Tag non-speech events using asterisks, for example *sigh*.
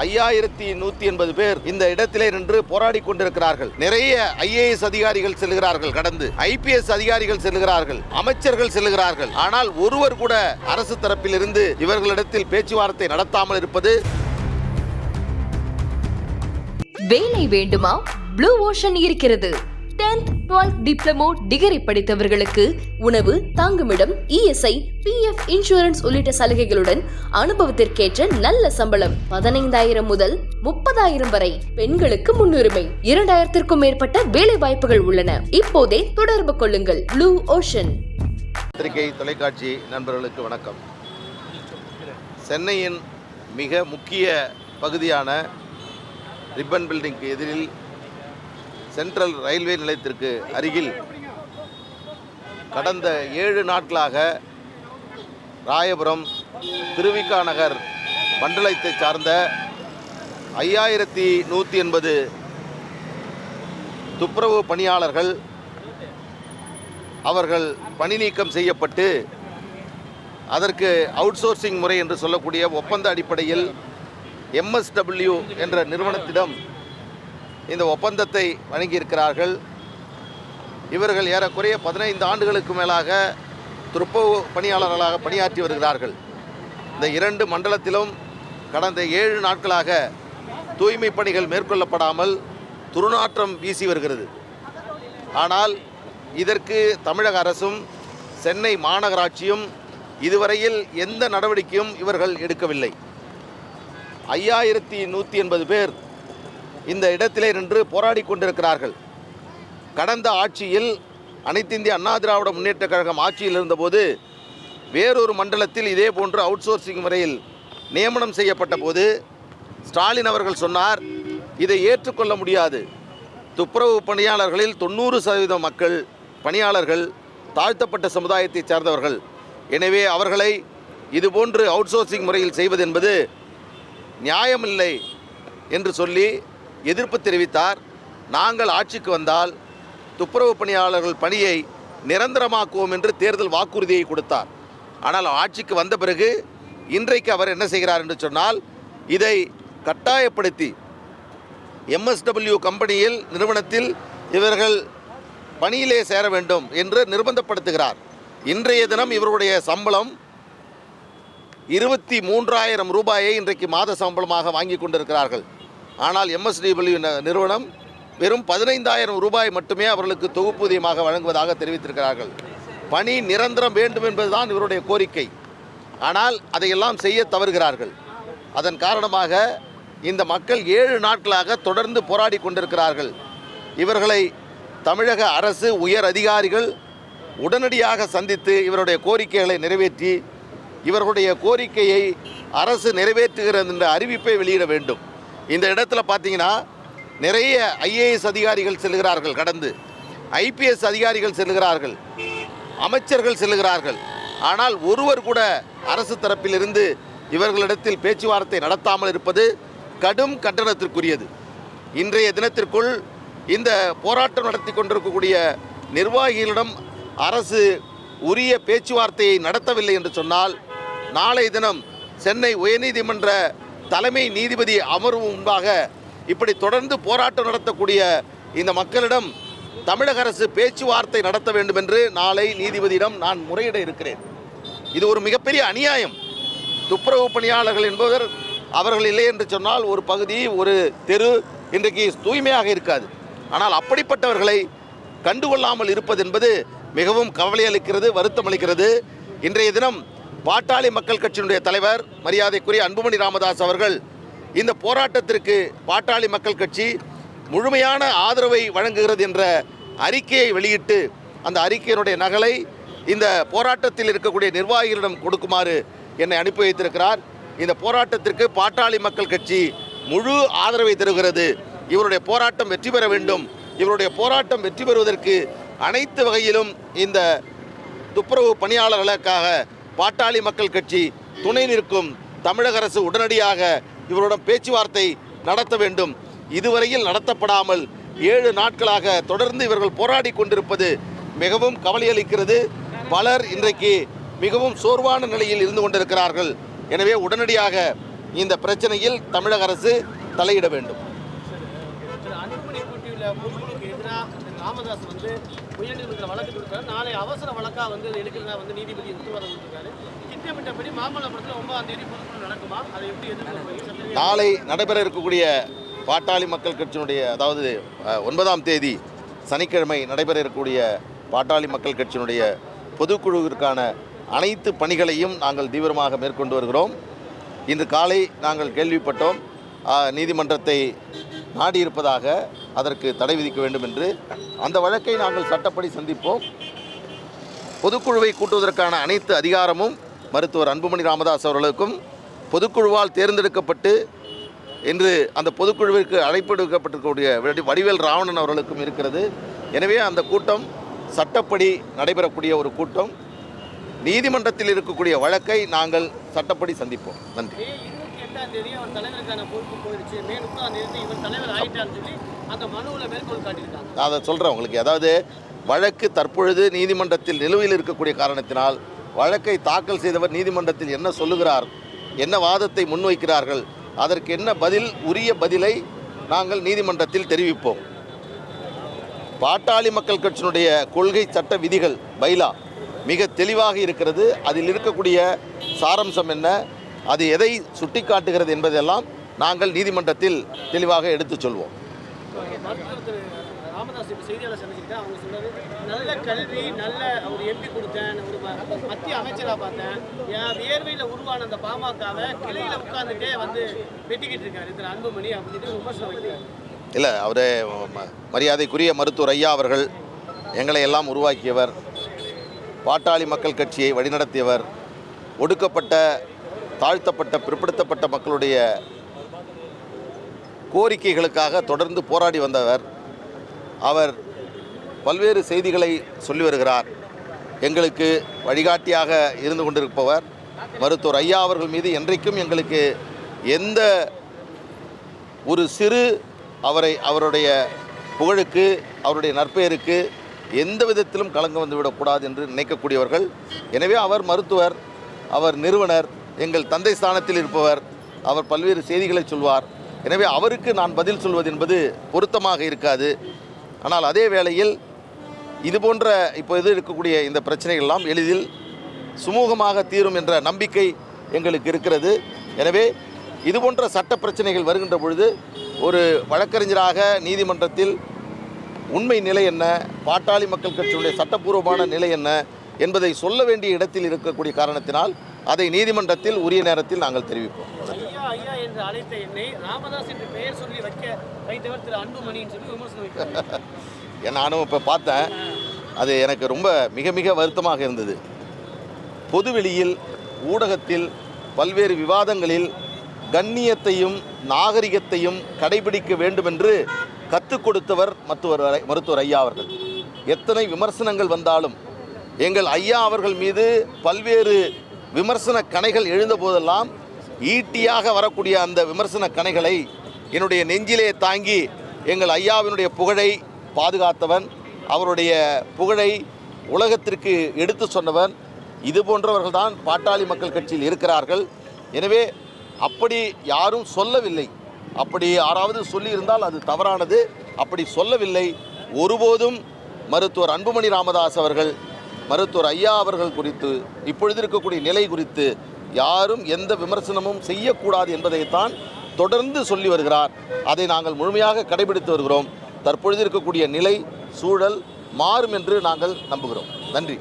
ஐயாயிரத்தி நூத்தி எண்பது பேர் இந்த இடத்திலே நின்று போராடி கொண்டிருக்கிறார்கள். நிறைய ஐஏஎஸ் அதிகாரிகள் செல்கிறார்கள் கடந்து. ஐபிஎஸ் அதிகாரிகள் செல்கிறார்கள். அமைச்சர்கள் செல்கிறார்கள். ஆனால் ஒருவர் கூட அரசு தரப்பில் இருந்து இவர்களிடத்தில் பேச்சுவார்த்தை நடத்தாமல் இருப்பது வேலை வேண்டுமா? ப்ளூ ஓஷன் இருக்கிறது. 10th 12th டிப்ளமோ டிகிரி படித்தவர்களுக்கு உணவு தாங்குமிடம் இஎஸ்ஐ பிஎஃப் இன்சூரன்ஸ் உள்ளிட்ட சலுகைகளுடன் அனுபவத்திற்கேற்ற நல்ல சம்பளம். பதினைந்தாயிரம் முதல் முப்பதாயிரம் வரை பெண்களுக்கு முன்னுரிமை. இரண்டாயிரத்திற்கும் மேற்பட்ட வேலை வாய்ப்புகள் உள்ளன. இப்போதே தொடர்பு கொள்ளுங்கள். Blue ocean. பத்திரிகை தொலைக்காட்சி நண்பர்களுக்கு வணக்கம். சென்னையின் மிக முக்கிய பகுதியான ரிப்பன் பில்டிங்க்கு எதிரில் சென்ட்ரல் ரயில்வே நிலையத்திற்கு அருகில் கடந்த ஏழு நாட்களாக ராயபுரம் திருவிக்கா நகர் மண்டலத்தைச் சார்ந்த ஐயாயிரத்தி நூற்றி எண்பது துப்புரவு பணியாளர்கள் அவர்கள் பணி நீக்கம் செய்யப்பட்டு அதற்கு அவுட்சோர்சிங் முறை என்று சொல்லக்கூடிய ஒப்பந்த அடிப்படையில் எம்எஸ்டபிள்யூ என்ற நிறுவனத்திடம் இந்த ஒப்பந்தத்தை வழங்கியிருக்கிறார்கள். இவர்கள் ஏறக்குறைய பதினைந்து ஆண்டுகளுக்கு மேலாக துப்புரவு பணியாளர்களாக பணியாற்றி வருகிறார்கள். இந்த இரண்டு மண்டலத்திலும் கடந்த ஏழு நாட்களாக தூய்மை பணிகள் மேற்கொள்ளப்படாமல் துருநாற்றம் வீசி வருகிறது. ஆனால் இதற்கு தமிழக அரசும் சென்னை மாநகராட்சியும் இதுவரையில் எந்த நடவடிக்கையும் இவர்கள் எடுக்கவில்லை. ஐயாயிரத்தி நூற்றி எண்பது பேர் இந்த இடத்திலே நின்று போராடி கொண்டிருக்கிறார்கள். கடந்த ஆட்சியில் அனைத்து இந்திய அண்ணா திராவிட முன்னேற்ற கழகம் ஆட்சியில் இருந்தபோது வேறொரு மண்டலத்தில் இதே போன்று அவுட்சோர்சிங் முறையில் நியமனம் செய்யப்பட்ட போது ஸ்டாலின் அவர்கள் சொன்னார் இதை ஏற்றுக்கொள்ள முடியாது. துப்புரவு பணியாளர்களில் தொண்ணூறு சதவீதம் மக்கள் பணியாளர்கள் தாழ்த்தப்பட்ட சமுதாயத்தைச் சார்ந்தவர்கள். எனவே அவர்களை இதுபோன்று அவுட்சோர்சிங் முறையில் செய்வது என்பது நியாயமில்லை என்று சொல்லி எதிர்ப்பு தெரிவித்தார். நாங்கள் ஆட்சிக்கு வந்தால் துப்புரவு பணியாளர்கள் பணியை நிரந்தரமாக்குவோம் என்று தேர்தல் வாக்குறுதியை கொடுத்தார். ஆனால் ஆட்சிக்கு வந்த பிறகு இன்றைக்கு அவர் என்ன செய்கிறார் என்று சொன்னால் இதை கட்டாயப்படுத்தி எம்எஸ்டபிள்யூ கம்பெனியில் நிறுவனத்தில் இவர்கள் பணியிலே சேர வேண்டும் என்று நிர்பந்தப்படுத்துகிறார். இன்றைய தினம் இவருடைய சம்பளம் இருபத்தி மூன்றாயிரம் ரூபாயை இன்றைக்கு மாத சம்பளமாக வாங்கி கொண்டிருக்கிறார்கள். ஆனால் எம்எஸ்டபிள்யூ நிறுவனம் வெறும் பதினைந்தாயிரம் ரூபாய் மட்டுமே அவர்களுக்கு தொகுப்பூதியமாக வழங்குவதாக தெரிவித்திருக்கிறார்கள். பணி நிரந்தரம் வேண்டும் என்பதுதான் இவருடைய கோரிக்கை. ஆனால் அதையெல்லாம் செய்ய தவறுகிறார்கள். அதன் காரணமாக இந்த மக்கள் ஏழு நாட்களாக தொடர்ந்து போராடி கொண்டிருக்கிறார்கள். இவர்களை தமிழக அரசு உயர் அதிகாரிகள் உடனடியாக சந்தித்து இவருடைய கோரிக்கைகளை நிறைவேற்றி இவர்களுடைய கோரிக்கையை அரசு நிறைவேற்றுகிறது என்ற அறிவிப்பை வெளியிட வேண்டும். இந்த இடத்துல பார்த்தீங்கன்னா நிறைய ஐஏஎஸ் அதிகாரிகள் செல்கிறார்கள் கடந்து. ஐபிஎஸ் அதிகாரிகள் செல்கிறார்கள். அமைச்சர்கள் செல்கிறார்கள். ஆனால் ஒருவர் கூட அரசு தரப்பிலிருந்து இவர்களிடத்தில் பேச்சுவார்த்தை நடத்தாமல் இருப்பது கடும் கண்டனத்திற்குரியது. இன்றைய தினத்திற்குள் இந்த போராட்டம் நடத்தி கொண்டிருக்கக்கூடிய நிர்வாகிகளிடம் அரசு உரிய பேச்சுவார்த்தையை நடத்தவில்லை என்று சொன்னால் நாளை தினம் சென்னை உயர்நீதிமன்ற தலைமை நீதிபதி அமர்வு முன்பாக இப்படி தொடர்ந்து போராட்டம் நடத்தக்கூடிய இந்த மக்களிடம் தமிழக அரசு பேச்சுவார்த்தை நடத்த வேண்டும் என்று நாளை நீதிபதியிடம் நான் முறையிட இருக்கிறேன். இது ஒரு மிகப்பெரிய அநியாயம். துப்புரவு பணியாளர்கள் என்பவர் அவர்கள் இல்லை என்று சொன்னால் ஒரு பகுதி ஒரு தெரு இன்றைக்கு தூய்மையாக இருக்காது. ஆனால் அப்படிப்பட்டவர்களை கண்டுகொள்ளாமல் இருப்பது என்பது மிகவும் கவலை அளிக்கிறது வருத்தம் அளிக்கிறது இன்றைய தினம் பாட்டாளி மக்கள் கட்சியினுடைய தலைவர் மரியாதைக்குரிய அன்புமணி ராமதாஸ் அவர்கள் இந்த போராட்டத்திற்கு பாட்டாளி மக்கள் கட்சி முழுமையான ஆதரவை வழங்குகிறது என்ற அறிக்கையை வெளியிட்டு அந்த அறிக்கையினுடைய நகலை இந்த போராட்டத்தில் இருக்கக்கூடிய நிர்வாகிகளிடம் கொடுக்குமாறு என்னை அனுப்பி வைத்திருக்கிறார். இந்த போராட்டத்திற்கு பாட்டாளி மக்கள் கட்சி முழு ஆதரவை தருகிறது. இவருடைய போராட்டம் வெற்றி பெற வேண்டும். இவருடைய போராட்டம் வெற்றி பெறுவதற்கு அனைத்து வகையிலும் இந்த துப்புரவு பணியாளர்களுக்காக பாட்டாளி மக்கள் கட்சி துணை நிற்கும் தமிழக அரசு உடனடியாக இவருடன் பேச்சுவார்த்தை நடத்த வேண்டும். இதுவரையில் நடத்தப்படாமல் ஏழு நாட்களாக தொடர்ந்து இவர்கள் போராடி கொண்டிருப்பது மிகவும் கவலையளிக்கிறது. பலர் இன்றைக்கு மிகவும் சோர்வான நிலையில் இருந்து கொண்டிருக்கிறார்கள். எனவே உடனடியாக இந்த பிரச்சனையில் தமிழக அரசு தலையிட வேண்டும். ராமதாஸ் வந்து உயர்நீதிமன்றத்தில் வழக்கு கொடுத்தாரு நாளை அவசர வழக்காக வந்து எடுக்கிறதா வந்து நீதிபதி உத்தரவாதம் கொடுத்துருக்காரு. திட்டமிட்டபடி மாமல்லபுரத்தில் ஒன்பதாம் தேதி பொதுக்குழு நடக்குமா? அதை எப்படி எதிர்த்து நாளை நடைபெற இருக்கக்கூடிய பாட்டாளி மக்கள் கட்சியினுடைய அதாவது ஒன்பதாம் தேதி சனிக்கிழமை நடைபெற இருக்கக்கூடிய பாட்டாளி மக்கள் கட்சியினுடைய பொதுக்குழுவிற்கான அனைத்து பணிகளையும் நாங்கள் தீவிரமாக மேற்கொண்டு வருகிறோம். இன்று காலை நாங்கள் கேள்விப்பட்டோம். நீதிமன்றத்தை நாடியிருப்பதாக அதற்கு தடை விதிக்க வேண்டும் என்று அந்த வழக்கை நாங்கள் சட்டப்படி சந்திப்போம். பொதுக்குழுவை கூட்டுவதற்கான அனைத்து அதிகாரமும் மருத்துவர் அன்புமணி ராமதாஸ் அவர்களுக்கும் பொதுக்குழுவால் தேர்ந்தெடுக்கப்பட்டு இன்று அந்த பொதுக்குழுவிற்கு அழைப்பு எடுக்கப்பட்டிருக்கக்கூடிய வடிவேல் ராவணன் அவர்களுக்கும் இருக்கிறது. எனவே அந்த கூட்டம் சட்டப்படி நடைபெறக்கூடிய ஒரு கூட்டம். நீதிமன்றத்தில் இருக்கக்கூடிய வழக்கை நாங்கள் சட்டப்படி சந்திப்போம். நன்றி. மே தேதி அவர் தலைவருக்கான பொறுப்பு போயிடுச்சு. மே முப்பதாம் தேதி இவர் தலைவர் ஆயிட்டான்னு சொல்லி அந்த மனுவில் மேற்கோள் காட்டியிருக்காங்க. நான் அதை சொல்கிறேன் உங்களுக்கு. அதாவது வழக்கு தற்பொழுது நீதிமன்றத்தில் நிலுவையில் இருக்கக்கூடிய காரணத்தினால் வழக்கை தாக்கல் செய்தவர் நீதிமன்றத்தில் என்ன சொல்லுகிறார் என்ன வாதத்தை முன்வைக்கிறார்கள் அதற்கு என்ன பதில் உரிய பதிலை நாங்கள் நீதிமன்றத்தில் தெரிவிப்போம். பாட்டாளி மக்கள் கட்சியினுடைய கொள்கை சட்ட விதிகள் பைலா மிக தெளிவாக இருக்கிறது. அதில் இருக்கக்கூடிய சாரம்சம் என்ன? அது எதை சுட்டிக்காட்டுகிறது என்பதெல்லாம் நாங்கள் நீதிமன்றத்தில் தெளிவாக எடுத்துச் சொல்வோம். ராமதாஸ் இப்போ செய்தியாளர் சந்திச்சிருக்கேன் அவங்க சொன்னாரு நல்ல கல்வி நல்ல ஒரு எம்பி கொடுத்தேன் ஒரு ம- மத்திய அமைச்சராக பார்த்தேன். என் வியர்வையில் உருவான அந்த பாமகவை கிளையில் உட்கார்ந்துட்டே வந்து வெட்டிக்கிட்டு இருக்காரு திரு அன்புமணி அப்படின்னு விமர்சனம் வைக்கிறார். இல்லை அவர் மரியாதைக்குரிய மருத்துவர் ஐயா அவர்கள் எங்களை எல்லாம் உருவாக்கியவர் பாட்டாளி மக்கள் கட்சியை வழிநடத்தியவர் ஒடுக்கப்பட்ட தாழ்த்தப்பட்ட பிற்படுத்தப்பட்ட மக்களுடைய கோரிக்கைகளுக்காக தொடர்ந்து போராடி வந்தவர் அவர் பல்வேறு செய்திகளை சொல்லி வருகிறார். எங்களுக்கு வழிகாட்டியாக இருந்து கொண்டிருப்பவர் மருத்துவர் ஐயா அவர்கள் மீது என்றைக்கும் எங்களுக்கு எந்த ஒரு சிறு அவரை அவருடைய புகழுக்கு அவருடைய நற்பெயருக்கு எந்த விதத்திலும் கலங்க வந்துவிடக்கூடாது என்று நினைக்கக்கூடியவர்கள். எனவே அவர் மருத்துவர் அவர் நிறுவனர் எங்கள் தந்தை ஸ்தானத்தில் இருப்பவர் அவர் பல்வேறு செய்திகளை சொல்வார். எனவே அவருக்கு நான் பதில் சொல்வது என்பது பொருத்தமாக இருக்காது. ஆனால் அதே வேளையில் இது போன்ற இப்போது இருக்கக்கூடிய இந்த பிரச்சனைகள்லாம் எளிதில் சுமூகமாக தீரும் என்ற நம்பிக்கை எங்களுக்கு இருக்கிறது. எனவே இது போன்ற சட்ட பிரச்சனைகள் வருகின்ற பொழுது ஒரு வழக்கறிஞராக நீதிமன்றத்தில் உண்மை நிலை என்ன பாட்டாளி மக்கள் கட்சியுடைய சட்டப்பூர்வமான நிலை என்ன என்பதை சொல்ல வேண்டிய இடத்தில் இருக்கக்கூடிய காரணத்தினால் அதை நீதிமன்றத்தில் உரிய நேரத்தில் நாங்கள் தெரிவிப்போம். *laughs* நானும் இப்போ பார்த்தேன். அது எனக்கு ரொம்ப மிக மிக வருத்தமாக இருந்தது. பொதுவெளியில் ஊடகத்தில் பல்வேறு விவாதங்களில் கண்ணியத்தையும் நாகரிகத்தையும் கடைபிடிக்க வேண்டும் என்று கற்றுக் கொடுத்தவர் மருத்துவர் மருத்துவர் ஐயா அவர்கள். எத்தனை விமர்சனங்கள் வந்தாலும் எங்கள் ஐயா அவர்கள் மீது பல்வேறு விமர்சன கணைகள் எழுந்த போதெல்லாம் ஈட்டியாக வரக்கூடிய அந்த விமர்சன கணைகளை என்னுடைய நெஞ்சிலே தாங்கி எங்கள் ஐயாவினுடைய புகழை பாதுகாத்தவன் அவருடைய புகழை உலகத்திற்கு எடுத்து சொன்னவன். இது போன்றவர்கள்தான் பாட்டாளி மக்கள் கட்சியில் இருக்கிறார்கள். எனவே அப்படி யாரும் சொல்லவில்லை. அப்படி யாராவது சொல்லியிருந்தால் அது தவறானது. அப்படி சொல்லவில்லை. ஒருபோதும் மருத்துவர் அன்புமணி ராமதாஸ் அவர்கள் மருத்துவர் ஐயா அவர்கள் குறித்து இப்பொழுது இருக்கக்கூடிய நிலை குறித்து யாரும் எந்த விமர்சனமும் செய்யக்கூடாது என்பதைத்தான் தொடர்ந்து சொல்லி வருகிறார். அதை நாங்கள் முழுமையாக கடைபிடித்து வருகிறோம். தற்பொழுது இருக்கக்கூடிய நிலை சூழல் மாறும் என்று நாங்கள் நம்புகிறோம். நன்றி.